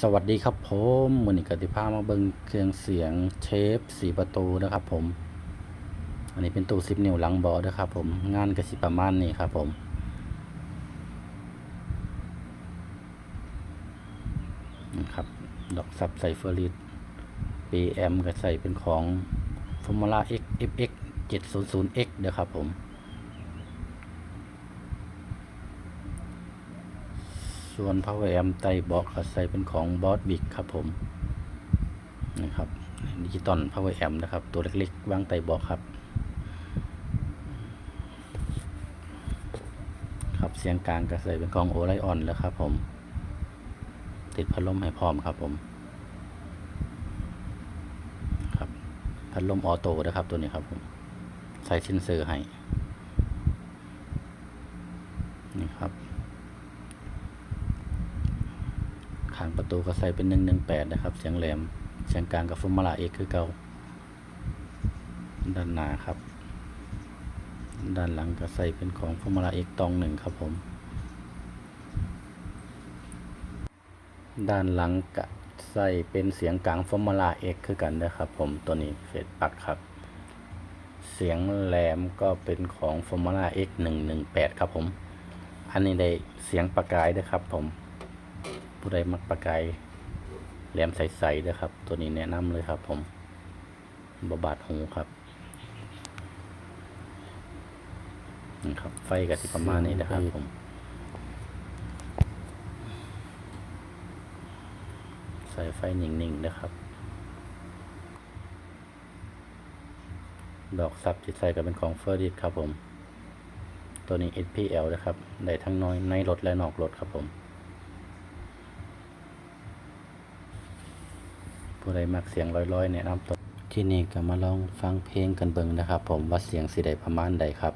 สวัสดีครับผมมือนี้กติภามาเบิงเครื่องเสียงเชฟสีประตูนะครับผม อันนี้เป็นตู้ซิปนิ้วหลังบาะนะครับผม งานกระสิประมาณนี้ครับผมนะครับ ดอกซับใส่เฟอร์ริสปีแอมก็ใส่เป็นของ Formula X FX 700X เด้อครับผม ส่วน power amp ไตเบอกก็ใส่เป็นของ Boss Big ครับผมนะครับดิจิตอล power amp นะครับ ตัวเล็กๆวางไตเบอกครับ ครับเสียงกลางก็ใส่เป็นของโอไลออนแล้วครับผม ติดพัดลมให้พร้อมครับผมครับพัดลมออโต้นะครับตัวนี้ครับผม ใส่เซนเซอร์ให้ นี่ครับ ข้างประตูก็ใส่เป็นหนึ่งหนึ่งแปดนะครับ เสียงแหลม เสียงกลางกับฟอร์มูล่าเอกคือเก่า ด้านหน้าครับ ด้านหลังก็ใส่เป็นของฟอร์มูล่าเอกตองหนึ่งครับผม ด้านหลังก็ใส่เป็นเสียงกลางฟอร์มูล่าเอกคือกันนะครับผมตัวนี้เฟสปักครับ เสียงแหลมก็เป็นของ Formula X 118ครับผม อันนี้ได้เสียงประกายด้วยครับผม ผู้ใดมักประกายแหลมใสๆนะครับ ตัวนี้แนะนำเลยครับ ผมบบาดหูครับนี่ครับ ไฟกับที่ประมาณนี้นะครับผมใส่ไฟนิ่งๆนะครับ ดอกซับที่ใส่ก็เป็นของเฟอร์ดิสครับผม ตัวนี้ SPL นะครับ ได้ทั้งน้อยในรถและนอกรถครับผม ผู้ใดมักเสียงร้อยๆเนี่ยน้ำตกที่นี่ก็มาลองฟังเพลงกันเบิ่งนะครับ ผมว่าเสียงสิใดประมาณใดครับ